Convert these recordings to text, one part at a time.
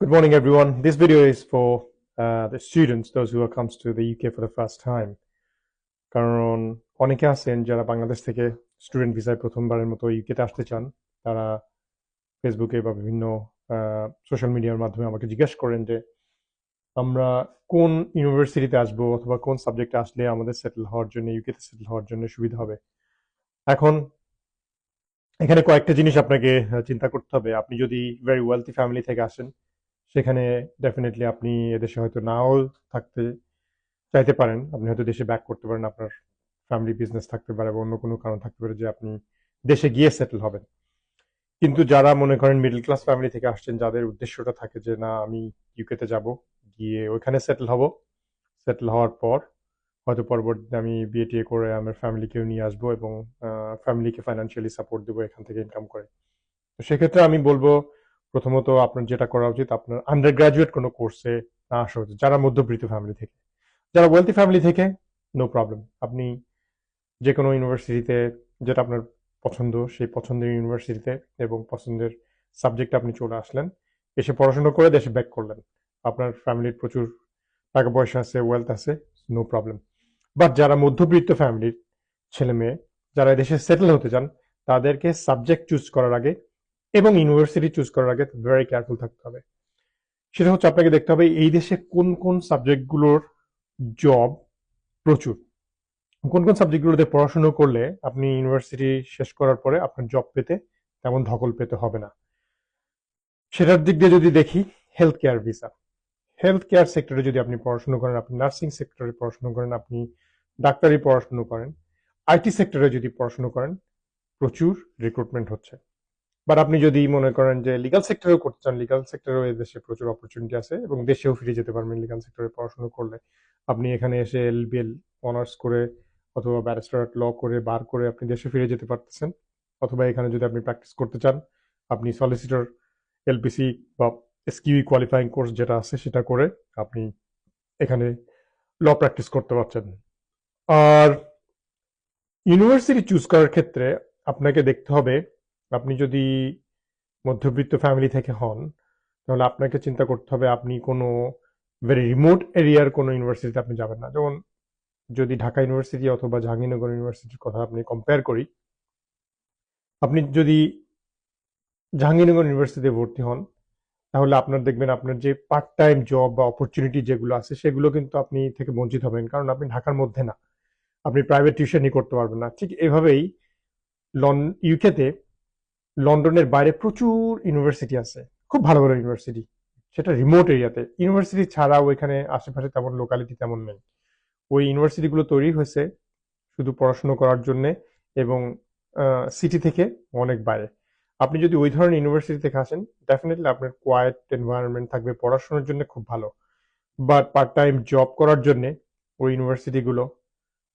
Good morning, everyone. This video is for uh, the students, those who comes to the UK for the first time. কারণ অনেকে আছেন যারা বাংলাদেশ থেকে student ভিসায় প্রথমবারের মতো ইউকেতে আসতে চান তারা ফেসবুকে বা বিভিন্ন সোশ্যাল মিডিয়ার মাধ্যমে আমাকে জিজ্ঞেস করেন যে আমরা কোন ইউনিভার্সিটিতে আসব অথবা কোন সাবজেক্টে আসলে আমাদের সেটেল হওয়ার জন্য ইউকেতে সেটেল হওয়ার জন্য সুবিধা হবে এখন এখানে কয়েকটা জিনিস আপনাকে চিন্তা করতে হবে আপনি যদি ভেরি ওয়েলথি ফ্যামিলি থেকে আসেন সেখানে ডেফিনেটলি আপনি এদেশে হয়তো নাও থাকতে চাইতে পারেন। আপনি হয়তো দেশে ব্যাক করতে পারেন, আপনার ফ্যামিলি বিজনেস থাকতে পারে বা অন্য কোনো কারণ থাকতে পারে যে আপনি দেশে গিয়ে সেটেল হবেন। কিন্তু যারা মনে করেন মিডল ক্লাস ফ্যামিলি থেকে আসছেন, যাদের উদ্দেশ্যটা থাকে যে, না, আমি ইউকেতে যাব, গিয়ে ওইখানে সেটেল হব। সেটেল হওয়ার পর, হয়তো পরবর্তীতে আমি বিয়ে টিয়ে করে আমার ফ্যামিলিকেও নিয়ে আসব এবং ফ্যামিলিকে ফাইন্যান্সিয়ালি সাপোর্ট দেবো এখান থেকে ইনকাম করে। তো সেক্ষেত্রে আমি বলব প্রথমত আপনার যেটা করা উচিত, আপনার আন্ডার গ্রাজুয়েট কোনো কোর্সে না আসা উচিত, যারা মধ্যবিত্ত ফ্যামিলি থেকে। যারা ওয়েলথি ফ্যামিলি থেকে নো প্রবলেম আপনি যে কোনো ইউনিভার্সিটিতে যেটা আপনার পছন্দ, সেই পছন্দের ইউনিভার্সিটিতে এবং পছন্দের সাবজেক্টে আপনি চলে আসলেন, এসে পড়াশোনা করে দেশে ব্যাক করলেন। আপনার ফ্যামিলির প্রচুর টাকা পয়সা আছে ওয়েলথ আছে নো প্রবলেম বাট যারা মধ্যবিত্ত ফ্যামিলির ছেলে মেয়ে যারা দেশে সেটেল হতে চান, তাদেরকে সাবজেক্ট চুজ করার আগে এবং ইউনিভার্সিটি চুজ করার আগে ভেরি কেয়ারফুল থাকতে হবে। সেটা হচ্ছে আপনাকে দেখতে হবে এই দেশে কোন কোন সাবজেক্টগুলোর জব প্রচুর। কোন কোন সাবজেক্টগুলোতে পড়াশোনা করলে আপনি ইউনিভার্সিটি শেষ করার পরে আপনার জব পেতে তেমন ধকল পেতে হবে না। সেটার দিক দিয়ে যদি দেখি health care visa health care সেক্টরে যদি আপনি পড়াশুনো করেন, আপনি নার্সিং সেক্টরে পড়াশুনো করেন, আপনি ডাক্তারি পড়াশুনো করেন আইটি সেক্টরে যদি পড়াশুনো করেন, প্রচুর রিক্রুটমেন্ট হচ্ছে। বাট আপনি যদি মনে করেন যে লিগাল সেক্টরেও করতে চান লিগাল সেক্টরেও দেশে প্রচুর অপরচুনিটি আছে এবং দেশেও ফিরে যেতে পারবেন লিগাল সেক্টরে পড়াশোনা করলে। আপনি এখানে এসে এল এলবিএল অনার্স করে অথবা ব্যারিস্টার ল করে বার করে আপনি দেশে ফিরে যেতে পারতেছেন। অথবা এখানে যদি আপনি প্র্যাকটিস করতে চান, আপনি সলিসিটর এলপিসি বা এসকিউই কোয়ালিফাইং কোর্স যেটা আছে সেটা করে আপনি এখানে ল প্র্যাকটিস করতে পারছেন। আর ইউনিভার্সিটি চুজ করার ক্ষেত্রে আপনাকে দেখতে হবে আপনি যদি মধ্যবিত্ত ফ্যামিলি থেকে হন, তাহলে আপনাকে চিন্তা করতে হবে আপনি কোনো ভেরি রিমোট এরিয়ার কোনো ইউনিভার্সিটিতে আপনি যাবেন না। যেমন যদি ঢাকা ইউনিভার্সিটি অথবা জাহাঙ্গীরনগর ইউনিভার্সিটির কথা আপনি কম্পেয়ার করি, আপনি যদি জাহাঙ্গীরনগর ইউনিভার্সিটিতে ভর্তি হন, তাহলে আপনার দেখবেন আপনার যে পার্ট টাইম জব বা অপরচুনিটি যেগুলো আছে, সেগুলো কিন্তু আপনি থেকে বঞ্চিত হবেন। কারণ আপনি ঢাকার মধ্যে না। আপনি প্রাইভেট টিউশনই করতে পারবেন না। ঠিক এভাবেই লন ইউকেতে লন্ডনের বাইরে প্রচুর ইউনিভার্সিটি আছে। খুব ভালো ভালো ইউনিভার্সিটি সেটা রিমোট এরিয়াতে ইউনিভার্সিটি ছাড়া ওইখানে আশেপাশে তেমন লোকালিটি তেমন নেই। ওই ইউনিভার্সিটিগুলো তৈরি হয়েছে শুধু পড়াশুনো করার জন্য এবং সিটি থেকে অনেক বাইরে। আপনি যদি ওই ধরনের ইউনিভার্সিটি থেকে আসেন ডেফিনেটলি আপনার কোয়াইট এনভায়রনমেন্ট থাকবে। পড়াশোনার জন্য খুব ভালো। বাট পার্ট টাইম জব করার জন্য ওই ইউনিভার্সিটিগুলো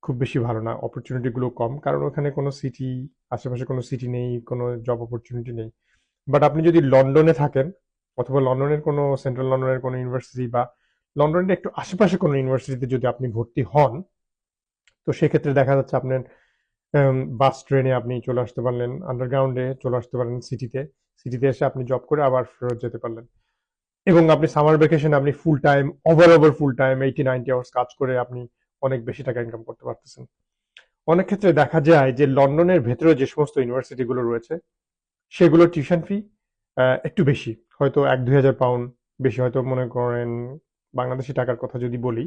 খুব বেশি ভালো না অপরচুনিটিগুলো কম। কারণ ওখানে কোনো সিটি আশেপাশে কোনো সিটি নেই, কোনো জব অপরচুনিটি নেই। বাট আপনি যদি লন্ডনে থাকেন, অথবা লন্ডনের কোনো সেন্ট্রাল লন্ডনের কোনো ইউনিভার্সিটি বা লন্ডনের একটু আশেপাশে কোনো ইউনিভার্সিটিতে যদি আপনি ভর্তি হন, তো সেক্ষেত্রে দেখা যাচ্ছে আপনার বাস ট্রেনে আপনি চলে আসতে পারলেন আন্ডারগ্রাউন্ডে চলে আসতে পারলেন সিটিতে সিটিতে এসে আপনি জব করে আবার ফেরত যেতে পারলেন। এবং আপনি সামার ভ্যাকেশনে আপনি full time over over full time eighty ninety hours কাজ করে আপনি অনেক বেশি টাকা ইনকাম করতে পারতেছেন। অনেক ক্ষেত্রে দেখা যায় যে লন্ডনের ভেতরে যে সমস্ত ইউনিভার্সিটিগুলো রয়েছে সেগুলোর টিউশন ফি একটু বেশি। হয়তো এক, দুই হাজার পাউন্ড বেশি হয়তো মনে করেন বাংলাদেশি টাকার কথা যদি বলি,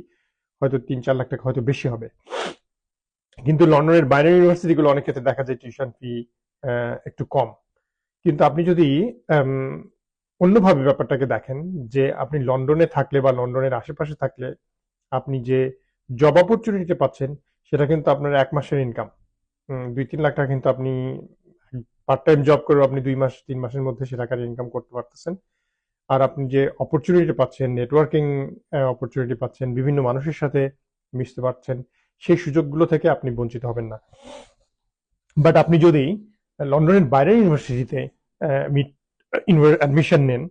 হয়তো তিন, চার লাখ টাকা হয়তো বেশি হবে। কিন্তু লন্ডনের বাইরের ইউনিভার্সিটিগুলো অনেক ক্ষেত্রে দেখা যায় টিউশন ফি একটু কম। কিন্তু আপনি যদি অন্যভাবে ব্যাপারটাকে দেখেন, যে আপনি লন্ডনে থাকলে বা লন্ডনের আশেপাশে থাকলে আপনি যে জব অপরচুনিটি পাচ্ছেন, সেটা কিন্তু আপনার এক মাসের ইনকাম দুই তিন লাখ টাকা কিন্তু আপনি পার্ট টাইম জব করে আপনি দুই মাস, তিন মাসের মধ্যে সে টাকার ইনকাম করতে পারতেছেন। আর আপনি যে অপরচুনিটি পাচ্ছেন নেটওয়ার্কিং অপরচুনিটি পাচ্ছেন, বিভিন্ন মানুষের সাথে মিশতে পারছেন, সেই সুযোগগুলো থেকে আপনি বঞ্চিত হবেন না। বাট আপনি যদি লন্ডনের বাইরের ইউনিভার্সিটিতে অ্যাডমিশন নেন,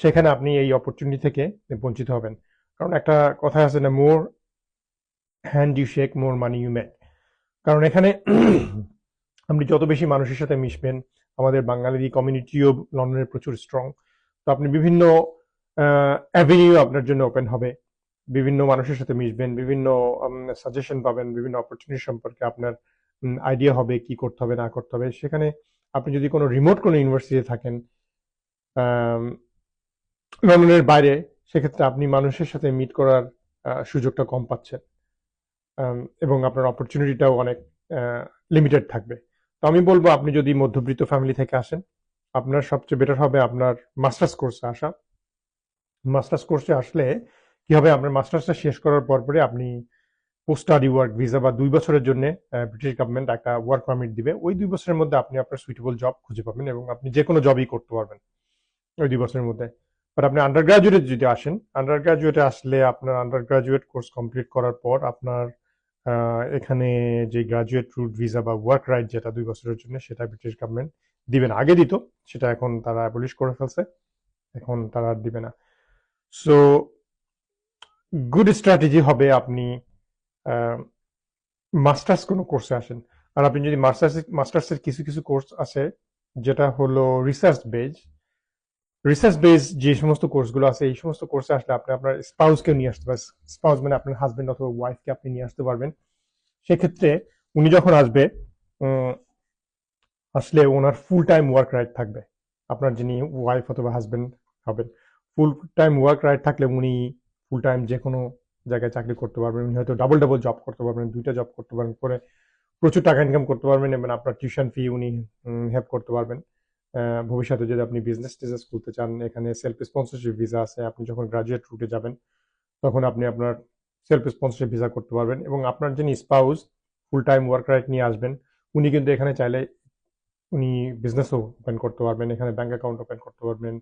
সেখানে আপনি এই অপরচুনিটি থেকে বঞ্চিত হবেন। কারণ একটা কথা আছে না more hand you shake more money you make কারণ এখানে আপনি যত বেশি মানুষের সাথে মিশবেন, আমাদের বাঙালি কমিউনিটিও লন্ডনের প্রচুর স্ট্রং তো আপনি বিভিন্ন অ্যাভিনিউ আপনার জন্য ওপেন হবে। বিভিন্ন মানুষের সাথে মিশবেন, বিভিন্ন সাজেশন পাবেন, বিভিন্ন অপরচুনিটি সম্পর্কে আপনার আইডিয়া হবে, কি করতে হবে, না করতে হবে। সেখানে আপনি যদি কোনো রিমোট কোনো ইউনিভার্সিটিতে থাকেন লন্ডনের বাইরে, সেক্ষেত্রে আপনি মানুষের সাথে মিট করার সুযোগটা কম পাচ্ছেন। এবং আপনার অপরচুনিটিটাও অনেক লিমিটেড থাকবে। তো আমি বলব, আপনি যদি মধ্যবিত্ত ফ্যামিলি থেকে আসেন, আপনার সবচেয়ে বেটার হবে আপনার মাস্টার্স কোর্সে আসা। মাস্টার্স কোর্সে আসলে কি হবে, আপনার মাস্টার্সটা শেষ করার পর পরে আপনি পোস্ট স্টাডি ওয়ার্ক ভিসা বা দুই বছরের জন্য ব্রিটিশ গভর্নমেন্ট একটা ওয়ার্ক পারমিট দিবে। ওই দুই বছরের মধ্যে আপনি আপনার সুইটেবল জব খুঁজে পাবেন এবং আপনি যে কোনো জবই করতে পারবেন ওই দুই বছরের মধ্যে। বাট আপনি আন্ডার গ্রাজুয়েটে যদি আসেন আন্ডার গ্রাজুয়েটে আসলে আপনার আন্ডার গ্রাজুয়েট কোর্স কমপ্লিট করার পর আপনার এখানে যে গ্রাজুয়েট রুট ভিসা বা ওয়ার্ক রাইট যেটা দুই বছরের জন্য, সেটা ব্রিটিশ গভর্নমেন্ট দিবে না আগে দিত, সেটা এখন তারা অ্যাবলিশ করে ফেলছে। এখন তারা আর দিবে না। সো গুড স্ট্র্যাটেজি হবে আপনি মাস্টার্স কোনো কোর্সে আসেন। আর আপনি যদি মাস্টার্স মাস্টার্সের কিছু কিছু কোর্স আছে যেটা হলো রিসার্চ বেজ রিসার্চ বেস যে সমস্ত কোর্সগুলো আছে, এই সমস্ত কোর্সে আসলে আপনি আপনার স্পাউসকে নিয়ে আসতে পারেন স্পাউস মানে আপনার হাজবেন্ড অথবা ওয়াইফকে আপনি নিয়ে আসতে পারবেন। সেক্ষেত্রে উনি যখন আসবে আসলে ওনার ফুল টাইম ওয়ার্ক রাইট থাকবে। আপনার যিনি ওয়াইফ অথবা হাজবেন্ড হবেন ফুল টাইম ওয়ার্ক রাইট থাকলে উনি ফুল টাইম যে কোনো জায়গায় চাকরি করতে পারবেন, উনি হয়তো ডাবল ডাবল জব করতে পারবেন, দুইটা জব করতে পারবেন, করে প্রচুর টাকা ইনকাম করতে পারবেন, এবং আপনার টিউশন ফি উনি হেল্প করতে পারবেন। ভবিষ্যতে যদি আপনি বিজনেস টিজনেস খুলতে চান, এখানে সেলফ স্পন্সরশিপ ভিসা আছে, আপনি যখন গ্রাজুয়েট রুটে যাবেন, তখন আপনি আপনার সেলফ স্পন্সরশিপ ভিসা করতে পারবেন এবং আপনার যিনি spouse full time work right নিয়ে আসবেন, উনি কিন্তু এখানে চাইলে উনি বিজনেসও ওপেন করতে পারবেন, এখানে ব্যাংক অ্যাকাউন্ট ওপেন করতে পারবেন,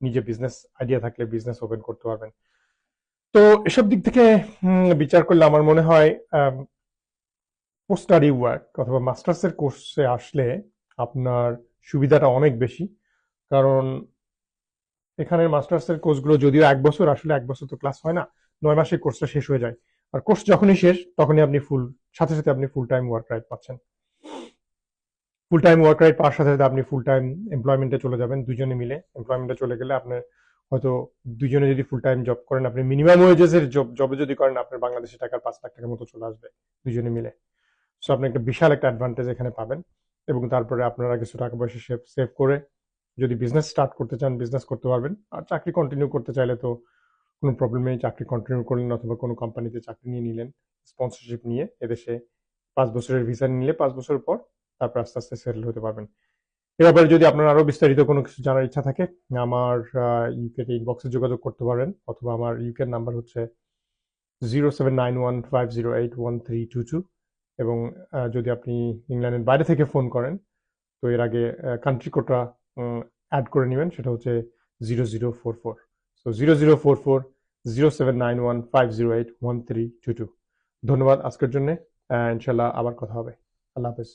নিজে বিজনেস আইডিয়া থাকলে বিজনেস ওপেন করতে পারবেন। তো এসব দিক থেকে বিচার করলে আমার মনে হয় পোস্ট স্টাডি ওয়ার্ক অথবা মাস্টার্সের কোর্সে আসলে আপনার সুবিধাটা অনেক বেশি। কারণ এখানের মাস্টার্সের কোর্সগুলো যদিও এক বছর, আসলে এক বছর তো ক্লাস হয় না, নয় মাসের কোর্সটা শেষ হয়ে যায়। আর কোর্স যখনই শেষ, তখনই আপনি ফুল সাথে সাথে আপনি ফুল টাইম ওয়ার্ক রাইট পাচ্ছেন। ফুল টাইম ওয়ার্ক রাইট পাওয়ার সাথে সাথে আপনি ফুল টাইম এমপ্লয়মেন্টে চলে যাবেন, দুজনে মিলে। এমপ্লয়মেন্টে চলে গেলে আপনার হয়তো দুজনে যদি ফুল টাইম জব করেন, আপনি মিনিমাম ওয়েজেসের জব জবে যদি করেন, আপনার বাংলাদেশি টাকার পাঁচ লাখ টাকার মতো চলে আসবে, দুজনে মিলে। সো আপনি একটা বিশাল একটা অ্যাডভান্টেজ এখানে পাবেন। এবং তারপরে আপনারা কিছু টাকা পয়সা সেভ সেভ করে যদি বিজনেস স্টার্ট করতে চান বিজনেস করতে পারবেন। আর চাকরি কন্টিনিউ করতে চাইলে তো কোনো প্রবলেম নেই, চাকরি কন্টিনিউ করলেন অথবা কোনো কোম্পানিতে চাকরি নিয়ে নিলেন স্পন্সরশিপ নিয়ে এদেশে পাঁচ বছরের ভিসা নিলে পাঁচ বছর পর তারপর আস্তে আস্তে সেটেল হতে পারবেন। এ ব্যাপারে যদি আপনার আরও বিস্তারিত কোনো কিছু জানার ইচ্ছা থাকে, আমার ইউকে ইনবক্সে যোগাযোগ করতে পারেন অথবা আমার ইউকের নাম্বার হচ্ছে zero seven nine one five zero eight one three two two এবং যদি আপনি ইংল্যান্ডের বাইরে থেকে ফোন করেন, তো এর আগে কান্ট্রি কোডটা অ্যাড করে নেবেন, সেটা হচ্ছে zero zero four four so zero zero four four zero seven nine one five zero eight one three two two ধন্যবাদ আজকের জন্যে ইনশাল্লাহ আবার কথা হবে। আল্লাহ হাফেজ।